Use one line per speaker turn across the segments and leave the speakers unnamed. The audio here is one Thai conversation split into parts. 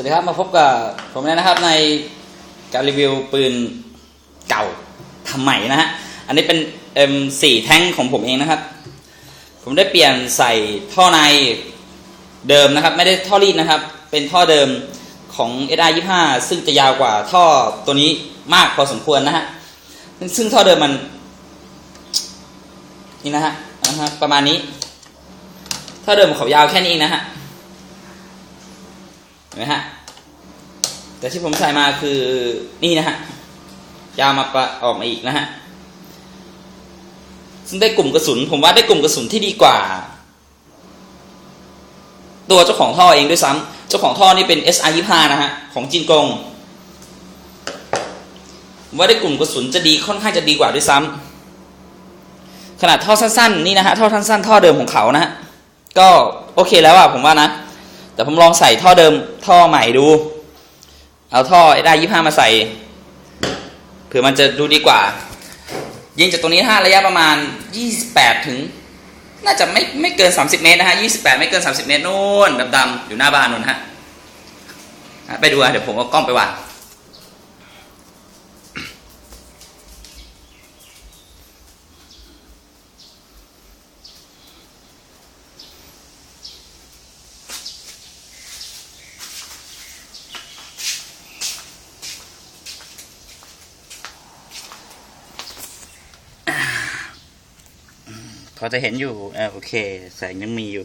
วัสดีครับมาพบกับผมแล้วนะครับในการรีวิวปืนเก่าทำใหม่นะฮะอันนี้เป็น M4 แท่งของผมเองนะครับ ผมได้เปลี่ยนใส่ท่อในเดิมนะครับ ไม่ได้ท่อรีดนะครับ เป็นท่อเดิมของ SR 25 ซึ่งจะยาวกว่าท่อตัวนี้มากพอสมควรนะฮะซึ่งท่อเดิมมัน นี่นะฮะนะฮะประมาณนี้ ท่อเดิมเขายาวแค่นี้เองนะฮะ นไหมฮะแต่ที่ผมใส่มาคือนี่นะฮะยาวมาปะออกมาอีกนะฮะซึ่งได้กลุ่มกระสุน ผมว่าได้กลุ่มกระสุนที่ดีกว่า ตัวเจ้าของท่อเองด้วยซ้ำเจ้าของท่อนี่เป็น SR 25นะฮะของจินกงว่าได้กลุ่มกระสุนจะดีค่อนข้างจะดีกว่าด้วยซ้ำขนาดท่อสั้นๆนี่นะฮะท่อสั้นๆท่อเดิมของเขานะฮะก็โอเคแล้วอะผมว่านะ แต่ผมลองใส่ท่อเดิมท่อใหม่ดู เอาท่อได้ยี่ห้ามาใส่เผื่อมันจะดูดีกว่า ยิงจากตรงนี้ถ้าระยะประมาณ 28 ถึง น่าจะไม่ไม่เกิน 30 เมตรนะฮะ 28 ไม่เกิน 30 เมตรนู่นดำๆอยู่หน้าบ้านนู่นฮะ ไปดูอะเดี๋ยวผมเอากล้องไปวาง พอจะเห็นอยู่อ่าโอเค แสงยังมีอยู่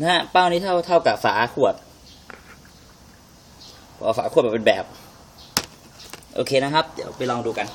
นะฮะเป้านี้เท่าเท่ากับฝาขวดพอฝาขวดมาเป็นแบบ โอเคนะครับ เดี๋ยวไปลองดูกัน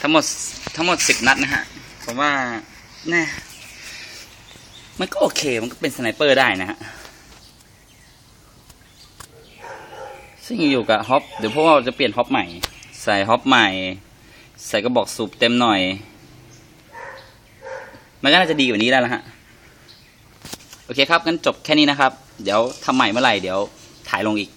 ทั้งหมดทั้งหมดสิบนัดนะฮะผมว่าแน่มันก็โอเคมันก็เป็นสไนเปอร์ได้นะฮะซึ่งอยู่กับฮอปเดี๋ยวพวกเราจะเปลี่ยนฮอปใหม่ ใส่ฮอปใหม่ ใส่กระบอกสูบเต็มหน่อย มันก็น่าจะดีกว่านี้แล้วนะฮะโอเคครับงั้นจบแค่นี้นะครับ เดี๋ยวทำใหม่เมื่อไหร่เดี๋ยวถ่ายลงอีก